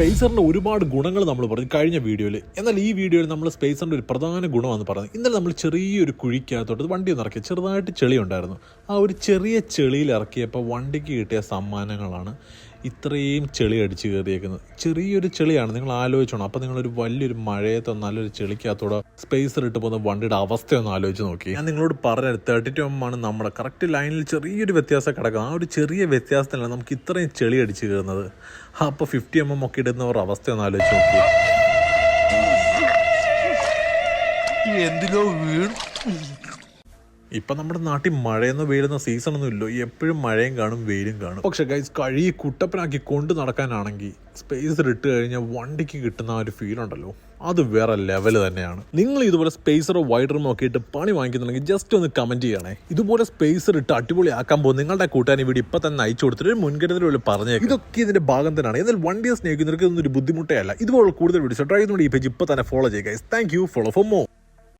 സ്പേസറിന്റെ ഒരുപാട് ഗുണങ്ങൾ നമ്മൾ പറഞ്ഞു കഴിഞ്ഞ വീഡിയോയിൽ എന്നാൽ ഈ വീഡിയോയിൽ നമ്മൾ സ്പേസറിന്റെ ഒരു പ്രധാന ഗുണമാണ് പറഞ്ഞത് ഇന്നലെ നമ്മൾ ചെറിയൊരു കുഴിക്കകത്തോട്ട് വണ്ടി ഒന്ന് ചെറുതായിട്ട് ചെളി ഉണ്ടായിരുന്നു. ആ ഒരു ചെറിയ ചെളിയിൽ ഇറക്കിയപ്പോൾ വണ്ടിക്ക് കിട്ടിയ സമ്മാനങ്ങളാണ് ഇത്രയും ചെളി അടിച്ച് കയറിയേക്കുന്നത്. ചെറിയൊരു ചെളിയാണ് നിങ്ങൾ ആലോചിച്ചോണം. അപ്പോൾ നിങ്ങളൊരു വലിയൊരു മഴയത്തോ നല്ലൊരു ചെളിക്കകത്തൂടെ സ്പേസർ ഇട്ട് പോകുന്ന വണ്ടിയുടെ അവസ്ഥയൊന്ന് ആലോചിച്ച് നോക്കി. ഞാൻ നിങ്ങളോട് പറഞ്ഞത് തേർട്ടി ടു എം ആണ് നമ്മുടെ കറക്റ്റ് ലൈനിൽ ചെറിയൊരു വ്യത്യാസം കിടക്കുന്നത് ആ ഒരു ചെറിയ വ്യത്യാസത്തിലാണ് നമുക്ക് ഇത്രയും ചെളി അടിച്ച് കയറുന്നത്. അപ്പോൾ ഫിഫ്റ്റി എം എം ഒക്കെ ഇടുന്നവരുടെ അവസ്ഥയൊന്ന് ആലോചിച്ച് നോക്കി എന്തിലോ വീണ്? ഇപ്പം നമ്മുടെ നാട്ടിൽ മഴയെന്നോ സീസൺ ഒന്നും ഇല്ലോ. എപ്പോഴും മഴയും കാണും വെയിലും കാണും. പക്ഷെ ഗൈസ് കഴുകി കുട്ടപ്പനാക്കി കൊണ്ട് നടക്കാനാണെങ്കിൽ സ്പേസ് ഇട്ട് കഴിഞ്ഞാൽ വണ്ടിക്ക് കിട്ടുന്ന ആ ഒരു ഫീൽ ഉണ്ടല്ലോ. അത് വേറെ ലെവൽ തന്നെയാണ്. നിങ്ങൾ ഇതുപോലെ സ്പേസറോ വൈഡറും ഇട്ട് പണി വാങ്ങിക്കുന്നുണ്ടെങ്കിൽ ജസ്റ്റ് ഒന്ന് കമന്റ് ചെയ്യണേ. ഇതുപോലെ സ്പേസർ ഇട്ട് അടിപൊളി ആക്കാൻ പോകും നിങ്ങളുടെ കൂട്ടാൻ വീട് ഇപ്പൊ തന്നെ അയച്ചു കൊടുത്തിട്ട് ഒരു മുൻകരുതൽ പോലെ പറഞ്ഞേക്കും. ഇതൊക്കെ ഇതിന്റെ ഭാഗം തന്നെയാണ്. എന്നാൽ വണ്ടിയെ സ്നേഹിക്കുന്നവർക്ക് ഇതൊന്നും ഒരു ബുദ്ധിമുട്ടേ അല്ല. ഇതുപോലെ കൂടുതൽ വീഡിയോസ് ട്രൈ ഈ പേജ് ഇപ്പൊ തന്നെ ഫോളോ ചെയ്യുക താങ്ക് യു ഫോളോ ഫോർ മോ